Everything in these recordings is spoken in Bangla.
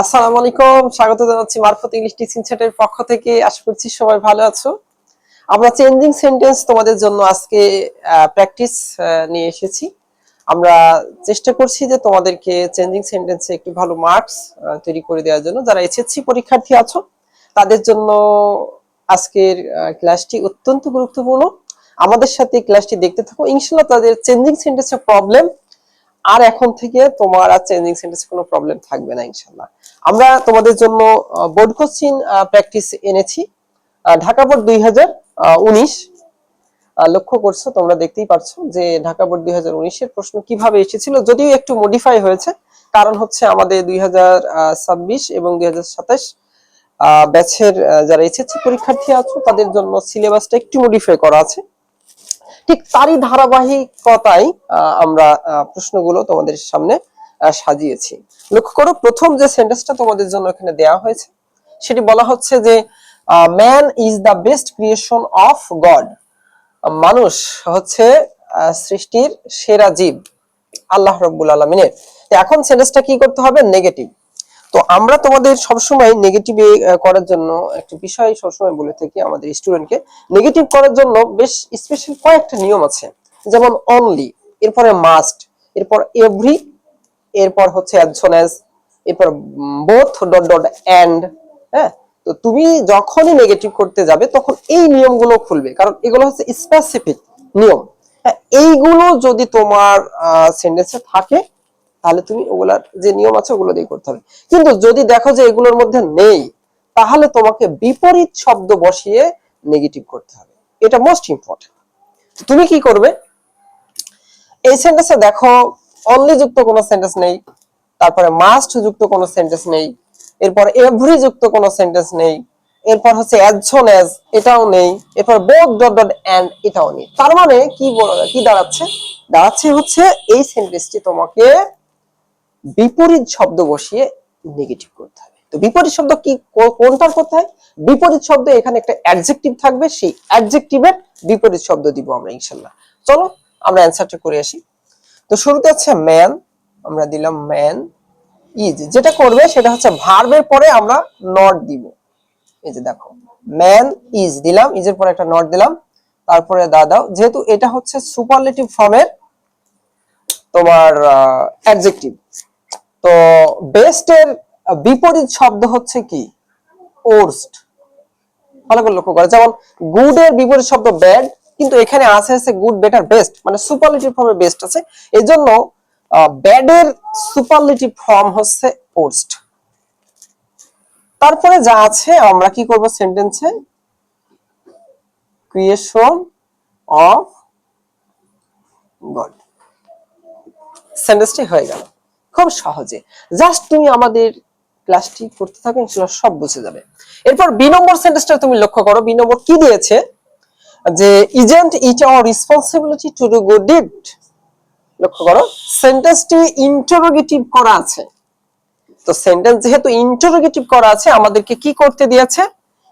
আসসালামু আলাইকুম, স্বাগত জানাচ্ছি মারফত ইংলিশ টিচিং সেন্টারের পক্ষ থেকে। আশা করছি সবাই ভালো আছো। আমরা চেঞ্জিং সেন্টেন্স তোমাদের জন্য আজকে প্র্যাকটিস নিয়ে এসেছি। আমরা চেষ্টা করছি যে তোমাদেরকে চেঞ্জিং সেন্টেন্সে একটু ভালো মার্কস তৈরি করে দেওয়ার জন্য। যারা এসএসসি পরীক্ষার্থী আছো, তাদের জন্য আজকের ক্লাসটি অত্যন্ত গুরুত্বপূর্ণ। আমাদের সাথে ক্লাসটি দেখতে থাকো। ইনশাল্লাহ তাদের চেঞ্জিং সেন্টেন্সের প্রবলেম আর এখন থেকে তোমার আর চেঞ্জিং সেন্টেন্সে কোনো প্রবলেম থাকবে না ইনশাল্লাহ আমরা তোমাদের জন্য বোর্ড কোশ্চিন প্র্যাকটিস এনেছি। ঢাকা বোর্ড দুই হাজার উনিশ। লক্ষ্য করছ, তোমরা দেখতেই পারছ যে ঢাকা বোর্ড দুই হাজার উনিশের প্রশ্ন কীভাবে এসেছিল, যদিও একটু মডিফাই হয়েছে। কারণ হচ্ছে আমাদের দুই হাজার ছাব্বিশ এবং দুই হাজার সাতাশ ব্যাচের যারা এসেছে পরীক্ষার্থী আছো, তাদের জন্য সিলেবাসটা একটু মডিফাই করা আছে। ঠিক তারই ধারাবাহিকতায় আমরা প্রশ্নগুলো তোমাদের সামনে সাজিয়েছি। লক্ষ্য করো, প্রথম যে সেন্টেন্সটা তোমাদের জন্য এখানে দেওয়া হয়েছে, সেটি বলা হচ্ছে যে man is the best creation of God মানুষ হচ্ছে সৃষ্টির সেরা জীব, আল্লাহ রব্বুল আলমিনের। এখন সেন্টেন্সটা কি করতে হবে? নেগেটিভ তো আমরা তোমাদের সবসময় নেগেটিভে করার জন্য একটা বিষয় সবসময় বলে থাকি আমাদের স্টুডেন্টকে নেগেটিভ করার জন্য বেশ স্পেশাল কয়েকটা নিয়ম আছে। যেমন অনলি এরপরে মাস্ট এরপর এভরি এরপর হচ্ছে অ্যাজ এরপর বোথ ডট ডট এন্ড হ্যাঁ? তো তুমি যখনই নেগেটিভ করতে যাবে, তখন এই নিয়মগুলো খুলবে। কারণ এগুলো হচ্ছে স্পেসিফিক নিয়ম। হ্যাঁ এইগুলো যদি তোমার সেন্টেন্সে থাকে তাহলে তুমি ওগুলার যে নিয়ম আছে ওগুলো দিয়ে করতে হবে। কিন্তু যদি দেখো যে এগুলোর মধ্যে নেই, তাহলে তোমাকে বিপরীত শব্দ বসিয়ে নেগেটিভ করতে হবে। এটা মোস্ট ইম্পর্টেন্ট তুমি কি করবে? এই সেন্টেন্সে দেখো অনলি যুক্ত কোনো সেন্টেন্স নেই, তারপরে মাস্ট যুক্ত কোনো সেন্টেন্স নেই, এরপর এভরি যুক্ত কোনো সেন্টেন্স নেই, এরপর হচ্ছে অ্যাজ সোন অ্যাজ এটাও নেই, এরপর বোথ ডট ডট এন্ড এটাও নেই। তার মানে কি কি দাঁড়াচ্ছে? দাঁড়াচ্ছে হচ্ছে এই সেন্টেন্সটি তোমাকে বিপরীত শব্দ বসিয়ে নেগেটিভ করতে হবে। তো বিপরীত শব্দ কি কোনটার করতে হয়? বিপরীত শব্দ এখানে একটা অ্যাডজেক্টিভ থাকবে, সেই অ্যাডজেক্টিভের বিপরীত শব্দ দিব আমরা, ইনশাল্লাহ। চলো, আমরা অ্যান্সারটা করে আসি। তো শুরুতে হচ্ছে ম্যান আমরা দিলাম ম্যান ইজ যেটা করবে সেটা হচ্ছে ভার্বের পরে আমরা নট দিব। এই যে দেখো ম্যান ইজ দিলাম ইজের পরে একটা নট দিলাম। তারপরে দা দাও যেহেতু এটা হচ্ছে সুপারলেটিভ ফর্মের তোমার অ্যাডজেক্টিভ তো বেস্টের বিপরীত শব্দ হচ্ছে কি? ওর্স্ট ভালো করে লক্ষ্য করে। যেমন গুড এর বিপরীত শব্দ ব্যাড কিন্তু এখানে আছে আছে গুড বেটার বেস্ট মানে সুপারলেটিভ ফর্মে বেস্ট আছে। এই জন্য ব্যাড এর সুপারলেটিভ ফর্ম হচ্ছে ওর্স্ট তারপরে যা আছে, আমরা কি করব সেন্টেন্সে ক্রিয়েশন অফ গড সেন্টেন্সটি হয়ে গেল। খুব সহজে। জাস্ট তুমি আমাদের ক্লাসটি করতে থাকো, ইনশাআল্লাহ সব বুঝে যাবে। এরপর বি নম্বর সেন্টেন্সটা তুমি লক্ষ্য করো। বি নম্বর কি দিয়েছে? যে isn't it our responsibility to do good deed লক্ষ্য করো। সেন্টেন্সটি ইন্টারোগেটিভ করা আছে। তো সেন্টেন্স যেহেতু ইন্টারোগেটিভ করা আছে, আমাদেরকে কি করতে দিয়েছে?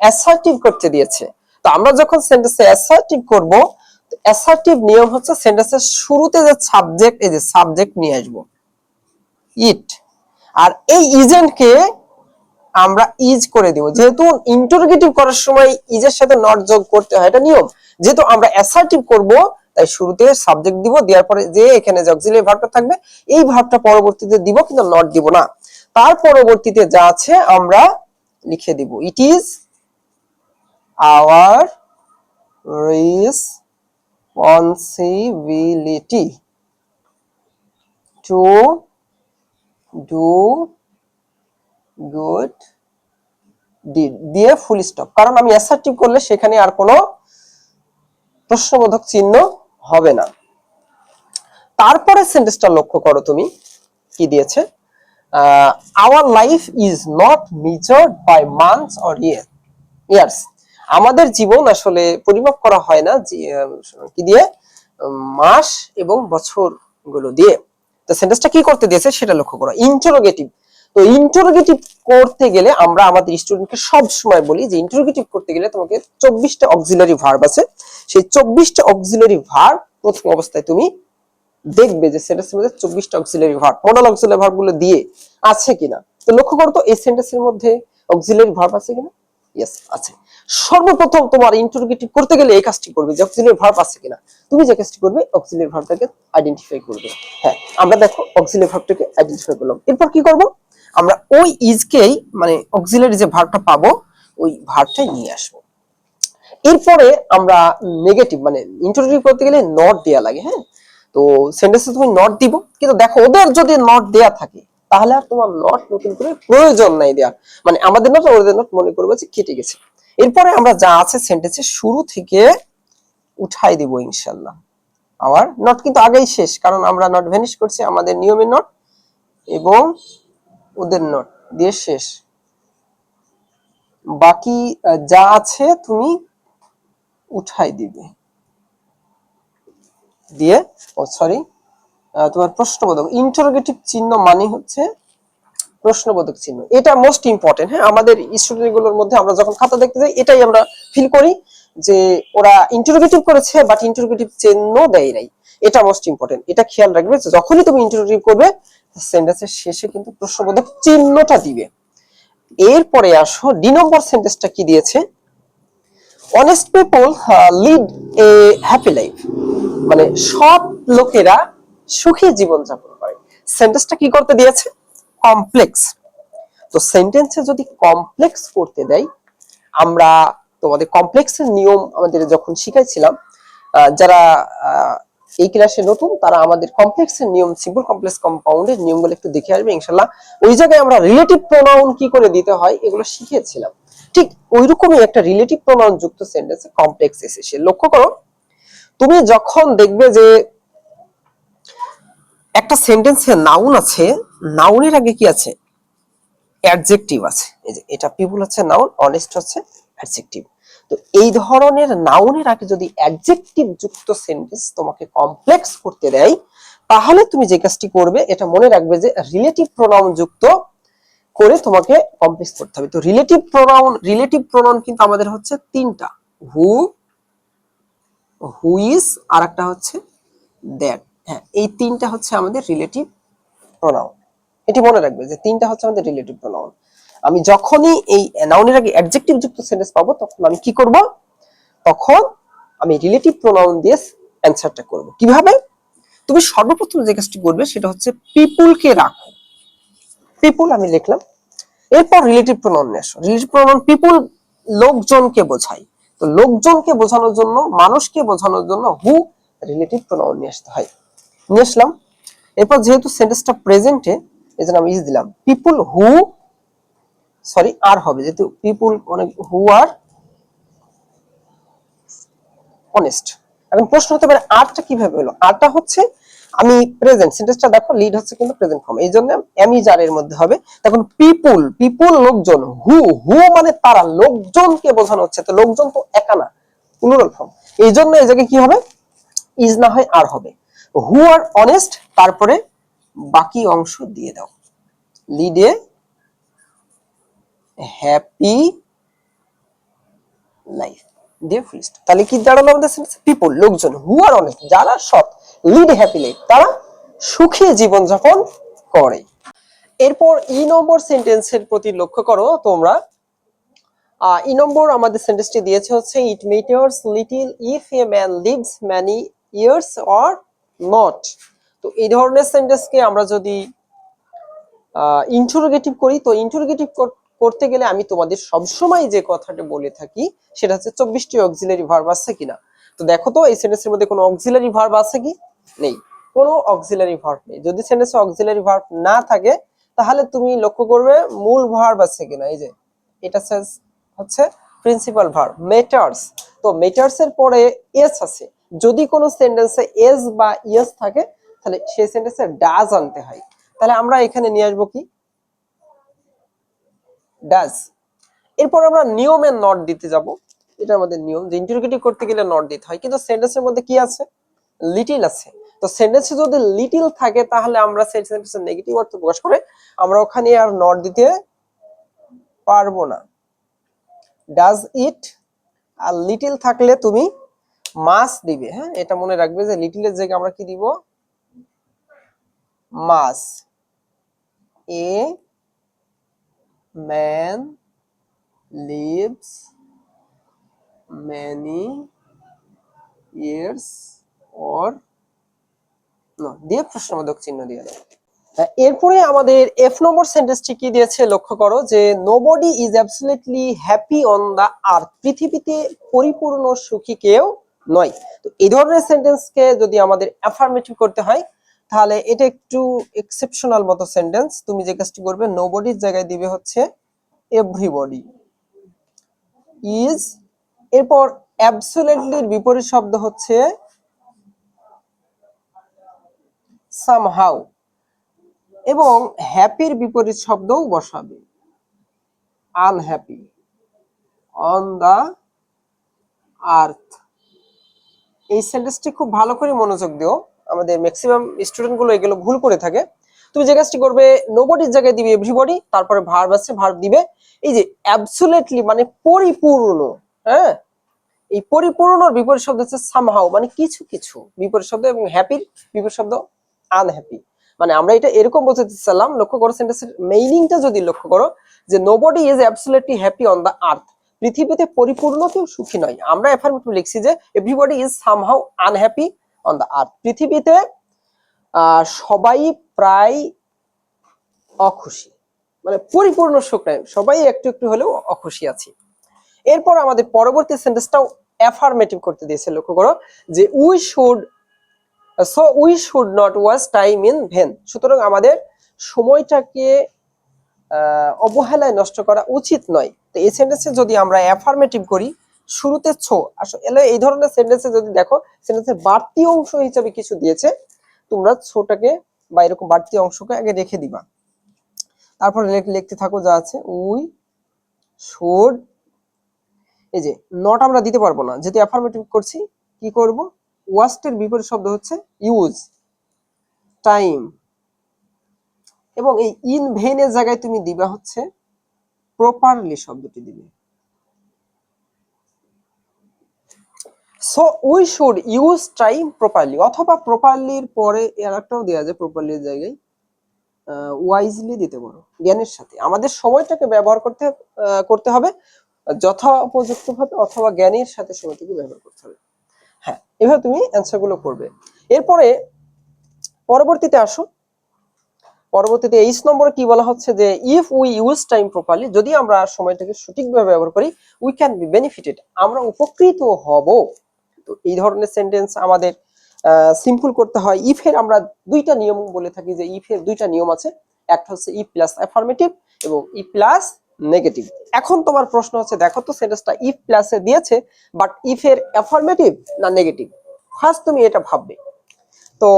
অ্যাসার্টিভ করতে দিয়েছে। তো আমরা যখন সেন্টেন্সে অ্যাসার্টিভ করব অ্যাসার্টিভ নিয়ম হচ্ছে সেন্টেন্সের শুরুতে যে সাবজেক্ট এই যে সাবজেক্ট নিয়ে আসব। ইট আর এই ইজেন্টকে আমরা ইজ করে দিব। যেহেতু ইন্টারোগেটিভ করার সময় ইজের সাথে নট যোগ করতে হয়, এটা নিয়ম। যেহেতু আমরা অ্যাসার্টিভ করব, তাই শুরুতে সাবজেক্ট দিব, দেওয়ার পরে যে এখানে যে অক্সিলারি ভার্বটা থাকবে, এই ভার্বটা পরবর্তীতে দিব, কিন্তু নট দিব না। তার পরবর্তীতে যা আছে, আমরা লিখে দিব। It is our responsibility to do good deed দিয়ে ফুল স্টপ কারণ আমি অ্যাসার্টিভ করলে সেখানে আর কোনো প্রশ্নবোধক চিহ্ন হবে না। তারপরে সেন্টেন্সটা লক্ষ্য করো তুমি, কি দিয়েছে? Our life is not measured by months or year years আমাদের জীবন আসলে পরিমাপ করা হয় না কি দিয়ে? মাস এবং বছরগুলো দিয়ে। তো সেন্টেন্সটা কি করতে দিয়েছে সেটা লক্ষ্য করো। ইন্টারোগেটিভ তো ইন্টারোগেটিভ করতে গেলে আমরা আমাদের স্টুডেন্টকে সব সময় বলি যে ইন্টারোগেটিভ করতে গেলে তোমাকে চব্বিশটা অক্সিলারি ভার্ব আছে। সেই চব্বিশটা অক্সিলারি ভার্ব প্রথম অবস্থায় তুমি দেখবে যে সেন্টেন্সের মধ্যে চব্বিশটা অক্সিলারি ভার্ব মডাল অক্সিলারি ভার্বগুলো দিয়ে আছে কিনা। তো লক্ষ্য করো তো, এই সেন্টেন্সের মধ্যে অক্সিলারি ভার্ব আছে কিনা? ইয়েস আছে। সর্বপ্রথম তোমার ইন্টারোগেটিভ করতে গেলে এই কাজটি করবে যে অক্সিলারি ভার্ব আছে কিনা। তুমি যে কাজটি করবে অক্সিলারি ভার্বটাকে আইডেন্টিফাই করবে। হ্যাঁ আমরা দেখো অক্সিলারি ভার্বটাকে আইডেন্টিফাই করলাম। এরপর কি করব? আমরা ওই ইজকেই মানে অক্সিলারি যে ভার্বটা পাবো, ওই ভার্বটাই নিয়ে আসব। এরপরে আমরা নেগেটিভ মানে ইন্টারোগেটিভ করতে গেলে নট দেয়া লাগে হ্যাঁ? তো সেন্টেন্সে তুমি নট দিব, কিন্তু দেখো ওদের যদি নট দেয়া থাকে, তাহলে আর তোমার নট নতুন করে প্রয়োজন নাই দেওয়ার মানে আমাদের নট ওদের নট মনে করবে যে কেটে গেছে। এরপরে আমরা যা আছে সেন্টেন্সের শুরু থেকে উঠাই দিব ইনশাল্লাহ আবার নট কিন্তু আগেই শেষ, কারণ আমরা নট ভ্যানিশ করছি, আমাদের নিয়মের নট এবং ওদের নট দিয়ে শেষ। বাকি যা আছে তুমি উঠাই দিবে। দিয়ে, ও সরি তোমার প্রশ্নবোধক ইন্টারোগেটিভ চিহ্ন মানে হচ্ছে প্রশ্নবোধক চিহ্ন। এটা মোস্ট ইম্পর্টেন্ট হ্যাঁ? আমাদের স্টুডেন্টগুলোর মধ্যে আমরা যখন খাতা দেখতে যাই, এটাই আমরা ফিল করি যে ওরা ইন্টারোগেটিভ করেছে বাট ইন্টারোগেটিভ চিহ্ন দেয় নাই। এটা মোস্ট ইম্পর্টেন্ট এটা খেয়াল রাখবে যে যখনই তুমি ইন্টারোগেটিভ করবে সেন্টেন্সের শেষে কিন্তু প্রশ্নবোধক চিহ্নটা দিবে। এরপরে আসো ডি নম্বর সেন্টেন্সটা কি দিয়েছে? Honest people lead a happy life মানে সব লোকেরা সুখী জীবন যাপন করে। সেন্টেন্সটা কি করতে দিয়েছে? কমপ্লেক্স তো সেন্টেন্সে যদি কমপ্লেক্স করতে দেয় আমরা তোমাদের কমপ্লেক্সের নিয়ম আমাদের যখন শিখাইছিলাম যারা এই ক্লাসে নতুন, তারা আমাদের কমপ্লেক্সের নিয়ম সিম্পল কমপ্লেক্স কম্পাউন্ডের নিয়মগুলো একটু দেখে আসবে ইনশাল্লাহ ওই জায়গায় আমরা রিলেটিভ প্রোনাউন কি করে দিতে হয়, এগুলো শিখেছিলাম ঠিক ওইরকমই একটা রিলেটিভ প্রোনাউন যুক্ত সেন্টেন্সে কমপ্লেক্স এসেছে। লক্ষ্য করো, তুমি যখন দেখবে যে একটা সেন্টেন্সে নাউন আছে নাউনের আগে কি আছে? অ্যাডজেক্টিভ আছে। এই যে, এটা পিপুল হচ্ছে নাউন অনেস্ট হচ্ছে অ্যাডজেক্টিভ তো এই ধরনের নাউনের আগে যদি অ্যাডজেক্টিভ যুক্ত সেন্টেন্স তোমাকে কমপ্লেক্স করতে দেয়, তাহলে তুমি যে কাজটি করবে, এটা মনে রাখবে যে রিলেটিভ প্রোনাউন যুক্ত করে তোমাকে কমপ্লেক্স করতে হবে। তো রিলেটিভ প্রোনাউন রিলেটিভ প্রোনাউন কিন্তু আমাদের হচ্ছে তিনটা। হু হু ইজ আর একটা হচ্ছে দ্যাট হ্যাঁ এই তিনটা হচ্ছে আমাদের রিলেটিভ প্রোনাউন এটি মনে রাখবে যে তিনটা হচ্ছে আমাদের রিলেটিভ প্রোনাউন আমি যখনই এই নাউনের আগে অ্যাডজেক্টিভ যুক্ত সেন্টেন্স পাবো, তখন আমি কি করব? তখন আমি রিলেটিভ প্রোনাউন দিয়ে অ্যানসারটা করব। কীভাবে? তুমি সর্বপ্রথম যে কাজটি করবে, সেটা হচ্ছে পিপুলকে রাখো। পিপুল আমি লিখলাম। এরপর রিলেটিভ প্রোনাউন নিয়ে আসো। রিলেটিভ প্রোনাউন পিপুল লোকজনকে বোঝায়। তো লোকজনকে বোঝানোর জন্য, মানুষকে বোঝানোর জন্য হু রিলেটিভ প্রোনাউন নিয়ে আসতে হয়। নিয়ে আসলাম। এরপর যেহেতু সেন্টেন্সটা প্রেজেন্টে এই জন্য আমি ইজ দিলাম। পিপুল হু সরি আর হবে। যেহেতু পিপুল অনেক হু আর অনেস্ট এখন প্রশ্ন হতে পারে আরটা কীভাবে হলো? আরটা হচ্ছে, আমি প্রেজেন্ট সেন্টেন্সটা দেখো লিড হচ্ছে কিন্তু প্রেজেন্ট ফর্ম এই জন্য আমি যার এর মধ্যে হবে, তখন পিপুল পিপুল লোকজন হু হু মানে তারা, লোকজনকে বোঝানো হচ্ছে। তো লোকজন তো একা না প্লুরাল ফর্ম এই জন্য এই জায়গায় কি হবে? ইজ না হয় আর হবে। হু আর অনেস্ট তারপরে বাকি অংশ দিয়ে দাও। লিডে হ্যাপি লাইফ দিয়ে ফিস্ট তাহলে কি দাঁড়াল আমাদের পিপল লোকজন হু আর অনেস্ট যারা সৎ লিড হ্যাপি লাইফ তারা সুখী জীবন যাপন করে। এরপর ই নম্বর সেন্টেন্সের প্রতি লক্ষ্য করো তোমরা। ই নম্বর আমাদের সেন্টেন্সটি দিয়েছে হচ্ছে it matters little if a man lives many years or not তো এই ধরনের সেন্টেন্সকে আমরা যদি ইন্টারোগেটিভ করি, তো ইন্টারোগেটিভ করতে গেলে আমি তোমাদের সবসময় যে কথাটা বলে থাকি, সেটা হচ্ছে চব্বিশটি অক্সিলারি ভার্ব আছে কিনা? তো দেখো তো, এই সেন্টেন্সের মধ্যে কোনো অক্সিলারি ভার্ব আছে কি? নেই। কোনো অক্সিলারি ভার্ব নেই। যদি সেন্টেন্সে অক্সিলারি ভার্ব না থাকে, তাহলে তুমি লক্ষ্য করবে মূল ভার্ব আছে কিনা? এই যে, এটা হচ্ছে প্রিন্সিপাল ভার্ব মেটার্স তো মেটার্স এর পরে এস আছে। যদি কোনো সেন্টেন্সে এস বা ইয়েস থাকে তাহলে সেই সেন্টেন্সে ডাজ আনতে হয়। তাহলে আমরা এখানে নিয়ে আসব কি? ডাজ এরপর আমরা নিয়মের নট দিতে যাব। এটা আমাদের নিয়ম, যে ইন্টারোগেটিভ করতে গেলে নট দিতে হয়। কিন্তু সেন্টেন্সের মধ্যে কি আছে? লিটিল আছে। তো সেন্টেন্সে যদি লিটিল থাকে, তাহলে আমরা সেই সেন্টেন্সের নেগেটিভ অর্থ প্রকাশ করে আমরা ওখানে আর নট দিতে পারব না। ডাজ ইট আর লিটিল থাকলে তুমি মাস দিবে। হ্যাঁ এটা মনে রাখবে যে লিটিলের জায়গায় আমরা কি দিব? মাস। A man lives many years or no দিয়ে প্রশ্নবোধক চিহ্ন দিয়ে দাও। হ্যাঁ, এরপরে আমাদের এফ নম্বর সেন্টেন্সটি কি দিয়েছে লক্ষ্য করো যে nobody is absolutely happy on the earth পৃথিবীতে পরিপূর্ণ সুখী কেউ নয়। তো এই ধরনের সেন্টেন্সকে যদি আমাদের অ্যাফার্মেটিভ করতে হয় তাহলে এটা একটু এক্সেপশনাল মতো সেন্টেন্স তুমি যে কাজটি করবে নোবডির জায়গায় দিবে হচ্ছে এভরিবডি ইজ এরপর অ্যাবসোলিউটলির বিপরীত শব্দ হচ্ছে সামহাউ এবং হ্যাপির বিপরীত শব্দও বসাবে। আনহ্যাপি অন দা আর্থ এই সেন্টেন্সটি খুব ভালো করে মনোযোগ দিও। আমাদের ম্যাক্সিমাম স্টুডেন্টগুলো এগুলো ভুল করে থাকে। তুমি যে কাজটি করবে নোবডির জায়গায় দিবে এভরিবডি তারপরে ভার্ব আছে ভার্ব দিবে। এই যে অ্যাবসোলিউটলি মানে পরিপূর্ণ হ্যাঁ? এই পরিপূর্ণর বিপরীত শব্দ হচ্ছে সামহাও মানে কিছু কিছু। বিপরীত শব্দ এবং হ্যাপির বিপরীত শব্দ আনহ্যাপি মানে আমরা এটা এরকম বলতে চাইলাম, লক্ষ্য করো সেন্টেন্সের মিনিংটা যদি লক্ষ্য করো, যে nobody is absolutely happy on the earth পৃথিবীতে পরিপূর্ণ কেউ সুখী নয়। আমরা এফার্মেটিভ লিখছি যে everybody is somehow unhappy on the earth পৃথিবীতে সবাই প্রায় অখুশি। মানে পরিপূর্ণ সুখ নয় সবাই একটু একটু হলেও অখুশি আছি। এরপর আমাদের পরবর্তী সেন্টেন্সটাও অ্যাফার্মেটিভ করতে দিয়েছে, লক্ষ্য করো, যে we should so we should not waste time in vain সুতরাং আমাদের সময়টাকে অবহেলায় নষ্ট করা উচিত নয়। তো এই সেন্টেন্সে যদি আমরা অ্যাফার্মেটিভ করি শুরুতে ছো। আসলে এই ধরনের সেন্টেন্সে যদি দেখো সেন্টেন্সের বাড়তি অংশ হিসাবে কিছু দিয়েছে, তোমরা ছোটাকে বা এরকম বাড়তি অংশকে আগে রেখে দিবা। তারপর লিখতে থাকো যা আছে, উই শুড এই যে নট আমরা দিতে পারব না। যেহেতু অ্যাফার্মেটিভ করছি, কি করব? ওয়াস্টের বিপরীত শব্দ হচ্ছে ইউজ টাইম এবং এই ইন ভেনের জায়গায় তুমি দিবা হচ্ছে প্রপারলি শব্দটি দিবে। So we should use time properly অথবা প্রপারলির পরে এর একটাও দেওয়া যায় প্রপারলির জায়গায় ওয়াইজলি দিতে পারো, জ্ঞানের সাথে। আমাদের সময়টাকে ব্যবহার করতে করতে হবে যথোপযুক্ত ভাবে অথবা জ্ঞানের সাথে সময়টাকে ব্যবহার করতে হবে। হ্যাঁ এভাবে তুমি অ্যান্সারগুলো করবে। এরপরে, পরবর্তীতে আসো। পরবর্তীতে এইচ নম্বরে কি বলা হচ্ছে যে if we use time properly যদি আমরা সময়টাকে সঠিকভাবে ব্যবহার করি উই ক্যান বি বেনিফিটেড আমরা উপকৃত হব। তো এই ধরনের সেন্টেন্স আমাদের সিম্পল করতে হয়। ইফ এর আমরা দুইটা নিয়ম বলে থাকি যে ইফ এর দুইটা নিয়ম আছে। একটা হচ্ছে ই প্লাস অ্যাফার্মেটিভ এবং ই প্লাস নেগেটিভ এখন তোমার প্রশ্ন হচ্ছে, দেখো তো সেন্টেন্সটা ইফ প্লাসে দিয়েছে বাট ইফ এর অ্যাফার্মেটিভ না নেগেটিভ ফার্স্ট তুমি এটা ভাববে। তো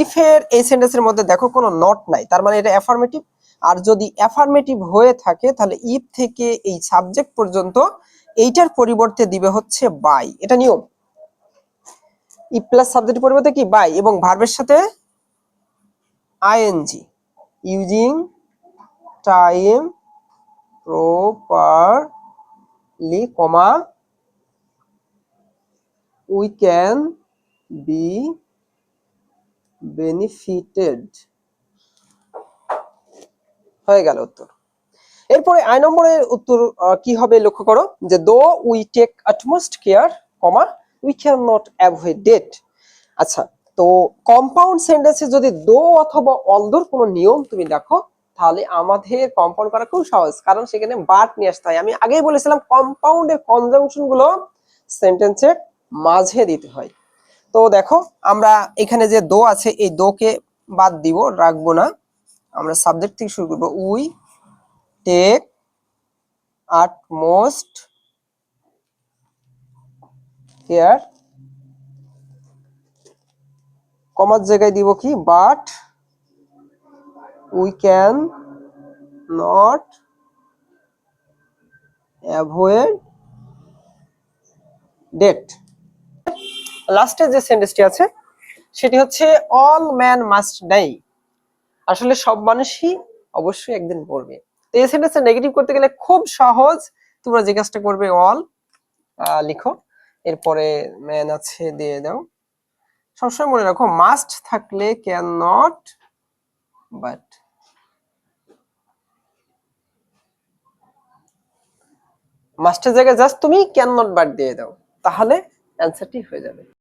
ইফ এর এই সেন্টেন্সের মধ্যে দেখো কোনো নট নাই, তার মানে এটা অ্যাফার্মেটিভ আর যদি অ্যাফার্মেটিভ হয়ে থাকে, তাহলে ইফ থেকে এই সাবজেক্ট পর্যন্ত এইটার পরিবর্তে দিবে হচ্ছে বাই এটা নিয়ম। ই প্লাস সাবজেক্টের পরিবর্তে কি? বাই এবং ভার্বের সাথে ING using time properly comma we can be benefited হয়ে গেল উত্তর। এরপরে আই নম্বরের উত্তর কি হবে লক্ষ্য করো? যে though we take utmost care comma we can not avoid debt আচ্ছা তো কম্পাউন্ড সেন্টেন্সে যদি দো অথবা অলদোর কোনো নিয়ম তুমি দেখো, তাহলে আমাদের কম্পাউন্ড করা খুব সহজ, কারণ সেখানে বাট নিয়ে আসতে হয়। আমি আগেই বলেছিলাম কম্পাউন্ডের কনজাংশনগুলো সেন্টেন্সের মাঝে দিতে হয়। তো দেখো, আমরা এখানে যে দো আছে, এই দোকে বাদ দিব, রাখব না। আমরা সাবজেক্ট থেকে শুরু করব উই টেক আটমোস্ট কেয়ার কমার জায়গায় দিব কি? But we can not avoid debt লাস্টে যে সেন্টেন্সটি আছে, সেটি হচ্ছে অল ম্যান মাস্ট ডাই আসলে সব মানুষই অবশ্যই একদিন তো এই সেন্টেন্সটা নেগেটিভ করতে গেলে খুব সহজ তোমরা যে কাজটা করবে অল লিখো। এরপরে ম্যান আছে, দিয়ে দাও। সবসময় মনে রাখো মাস্ট থাকলে ক্যান নট বাট মাস্টের জায়গায় জাস্ট তুমি ক্যান নট বাট দিয়ে দাও। তাহলে অ্যান্সারটি হয়ে যাবে।